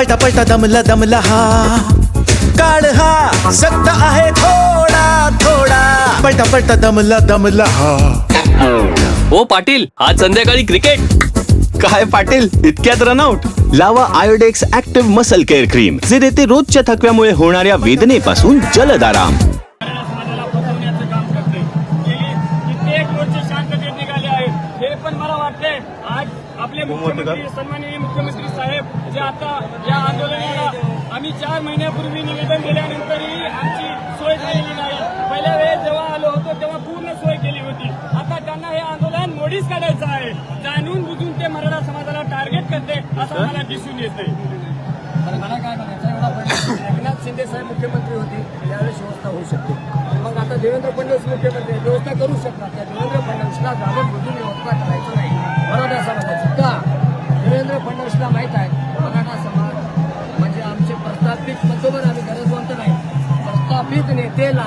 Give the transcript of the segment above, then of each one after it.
पळता पळता दमला दमला हा. काळ हा सक्त आहे थोडा थोडा. पळता पळता दमला दमला हा. ओ पाटील आज संध्याकाळी क्रिकेट काय पाटील इतक्यात रनआउट लावा Iodex active muscle care cream जे देते रोजच्या थकव्यामुळे होणाऱ्या वेदनेपासून जलद आराम हे पण मला वाटते आज आपले मुख्यमंत्री सन्माननीय मुख्यमंत्री साहेब जे आता या आंदोलनाला आम्ही चार महिन्यापूर्वी निवेदन दिल्यानंतरही आमची सोय झालेली नाही. पहिल्या वेळेस जेव्हा आलो होतो तेव्हा पूर्ण सोय केली होती. आता त्यांना हे आंदोलन मोडीच काढायचं आहे. जाणून बुजून ते मराठा समाजाला टार्गेट करते असं मला दिसून येते मला काय म्हणायचं एवढा एकनाथ शिंदे साहेब मुख्यमंत्री होते त्यावेळेस व्यवस्था होऊ शकते. मग आता देवेंद्र फडणवीस मुख्यमंत्री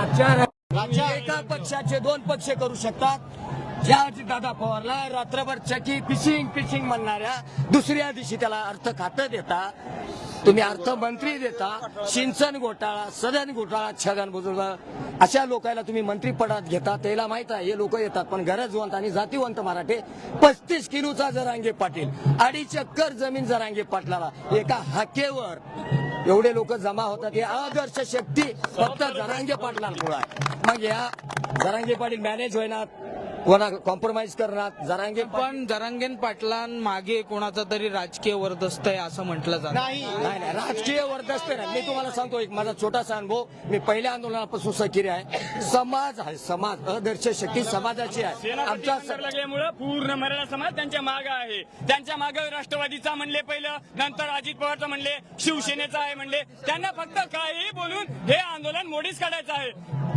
एका पक्षाचे दोन पक्ष करू शकतात. ज्या दादा पवारला रात्रभर चकी फिशिंग फिशिंग म्हणणाऱ्या दुसऱ्या दिवशी त्याला अर्थ खातं देता. तुम्ही अर्थमंत्री देता. सिंचन घोटाळा सदन घोटाळा छगन बुजुर्ग अशा लोकांना तुम्ही मंत्रीपदात घेता. त्याला माहीत आहे हे लोक येतात पण गरजवंत आणि जातीवंत मराठे पस्तीस किलोचा जरांगे पाटील अडीच एकर जमीन जरांगे पाटलाला. एका हाकेवर एवढे लोक जमा होतात. हे आदर्श शक्ती फक्त जरांगे पाटलांमुळे आहे. मग या जरांगे पाटील मॅनेज होईनात. कोणा कॉम्प्रोमाइज करणार? जरांगे पण जरांगेन पाटलां मागे कोणाचा तरी राजकीय वर्दस्त आहे असं म्हटलं जातं. नाही नाही राजकीय वर्दस्त नाही मी तुम्हाला सांगतो एक माझा छोटासा अनुभव. मी पहिल्या आंदोलनापासून सक्रिय आहे. समाज आहे समाज आदर्श शक्ती समाजाची आहे. आमच्या लागल्यामुळं पूर्ण मराठा समाज त्यांच्या मागे आहे. त्यांच्या मागे राष्ट्रवादीचा म्हणले पहिलं नंतर अजित पवारचं म्हणले शिवसेनेचा आहे म्हणले. त्यांना फक्त काही बोलून आंदोलन मोडीच काढायचं आहे.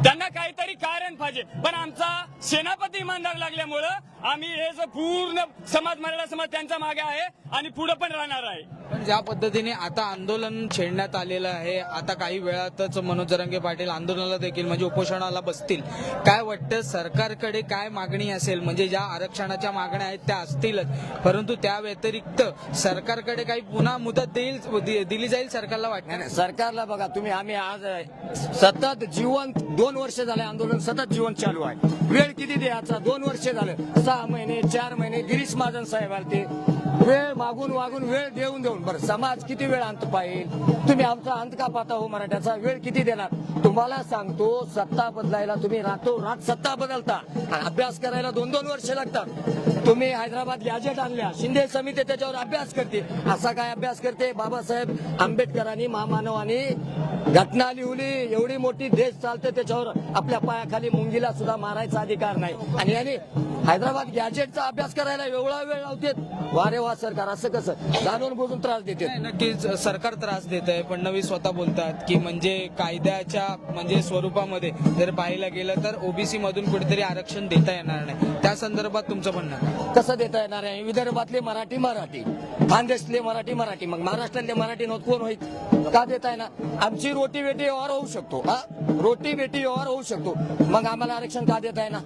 त्यांना काहीतरी कारण पाहिजे. पण आमचा सेनापती इमानदार लागल्यामुळं आम्ही हे जो पूर्ण समाज मराठा समाज त्यांच्या मागे आहे आणि पुढे पण राहणार आहे. पण ज्या पद्धतीने आता आंदोलन छेडण्यात आलेलं आहे आता काही वेळातच मनोज जरांगे पाटील आंदोलनाला देखील म्हणजे उपोषणाला बसतील. काय वाटतं सरकारकडे काय मागणी असेल? म्हणजे ज्या आरक्षणाच्या मागण्या आहेत त्या असतीलच. परंतु त्या व्यतिरिक्त सरकारकडे काही पुन्हा मुदत देईल दिली जाईल सरकारला वाटणार नाही, सरकारला बघा तुम्ही आम्ही आज सतत जीवन दोन वर्ष झाले आंदोलन सतत जीवन चालू आहे. वेळ किती द्यायचा? दोन वर्ष झाले. सहा महिने चार महिने गिरीश महाजन साहेब आले ते वेळ मागून वागून वेळ देऊन देऊन. बरं समाज किती वेळ अंत पाहिजे तुम्ही आमचा अंत का पाहता हो मराठ्याचा? वेळ किती देणार? तुम्हाला सांगतो सत्ता बदलायला तुम्ही रातो रात सत्ता बदलता. अभ्यास करायला दोन दोन वर्ष लागतात. तुम्ही हैदराबाद गॅजेट आणल्या. शिंदे समिती त्याच्यावर अभ्यास करते असा काय अभ्यास करते? बाबासाहेब आंबेडकरांनी महामानवानी घटना लिहिली. एवढी मोठी देश चालते त्याच्यावर आपल्या पायाखाली मुंगीला सुद्धा मारायचा अधिकार नाही. आणि याने हैदराबाद गॅजेटचा अभ्यास करायला एवढा वेळ लावते वारे वा सरकार असं कसं? जाणून बुजून त्रास देते नक्कीच सरकार त्रास देत आहे फडणवीस स्वतः बोलतात की म्हणजे कायद्याच्या म्हणजे स्वरूपामध्ये जर पाहायला गेलं तर ओबीसी मधून कुठेतरी आरक्षण देता येणार नाही. त्या संदर्भात तुमचं म्हणणं कसं देता येणार आहे? विदर्भातले मराठी मराठी. खानदेशले मराठी मराठी. मग महाराष्ट्रातले मराठी नव्हत कोण होईल? का देता येणार? आमची रोटी बेटी व्यवहार होऊ शकतो हा? रोटी बेटी व्यवहार होऊ शकतो. मग आम्हाला आरक्षण का देता येणार?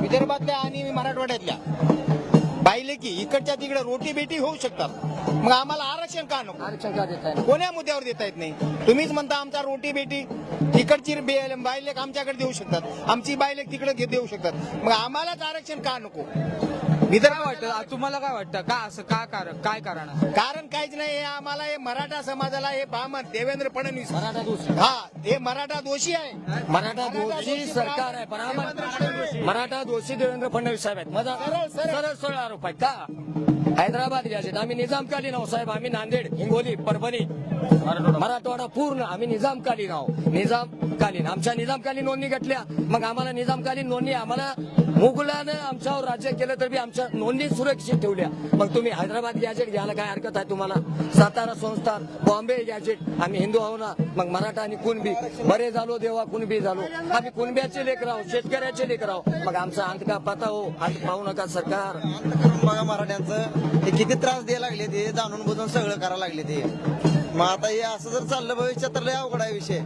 विदर्भातल्या आणि मराठवाड्यातल्या. पाहिले की इकडच्या तिकडे रोटी बेटी होऊ शकतात. मग आम्हाला आरक्षण का नको? आरक्षण का देता कोण्या मुद्द्यावर देता येत नाही? तुम्हीच म्हणता आमचा रोटी बेटी इकडची बे- बायलेक आमच्याकडे देऊ शकतात. आमची बायलेक तिकडे देऊ शकतात. मग आम्हालाच आरक्षण का नको? काय विदर्भ वाटतं. तुम्हाला काय वाटतं? का असं का कारण काय कारण आहे? कारण काहीच नाही. हे आम्हाला हे मराठा समाजाला हे पामत देवेंद्र फडणवीस. मराठा दोषी. हा हे मराठा दोषी आहे. मराठा दोषी सरकार आहे पण आम्हाला मराठा दोषी देवेंद्र फडणवीस साहेब आहेत. माझा सरळ सरळ. आरोप आहे का? हैदराबाद गॅजेट आम्ही निजामकालीन आहोत साहेब. आम्ही नांदेड हिंगोली परभणी मराठवाडा पूर्ण आम्ही निजामकालीन आहो निजामकालीन आमच्या निजामकालीन नोंदणी घटल्या. मग आम्हाला निजामकालीन नोंदणी आम्हाला मुघलानं आमच्यावर राज्य केलं तर बी आमच्या नोंदणी सुरक्षित ठेवल्या. मग तुम्ही हैदराबाद गॅजेट घ्यायला काय हरकत आहे तुम्हाला? सातारा संस्थान बॉम्बे गॅजेट आम्ही हिंदू आहो ना. मग मराठा आणि कुणबी? बरे झालो देवा कुणबी झालो. आम्ही कुणब्याचे लेकर आहो शेतकऱ्याचे लेकर आहो. मग आमचा अंत का हो? अंत पाहू नका सरकार. मराठ्यांचं. हे किती त्रास द्यायला लागले ते जाणून बुजून सगळं करायला लागले ते. मग आता हे असं जर चाललं भविष्यात तर लय अवघड आहे विषय.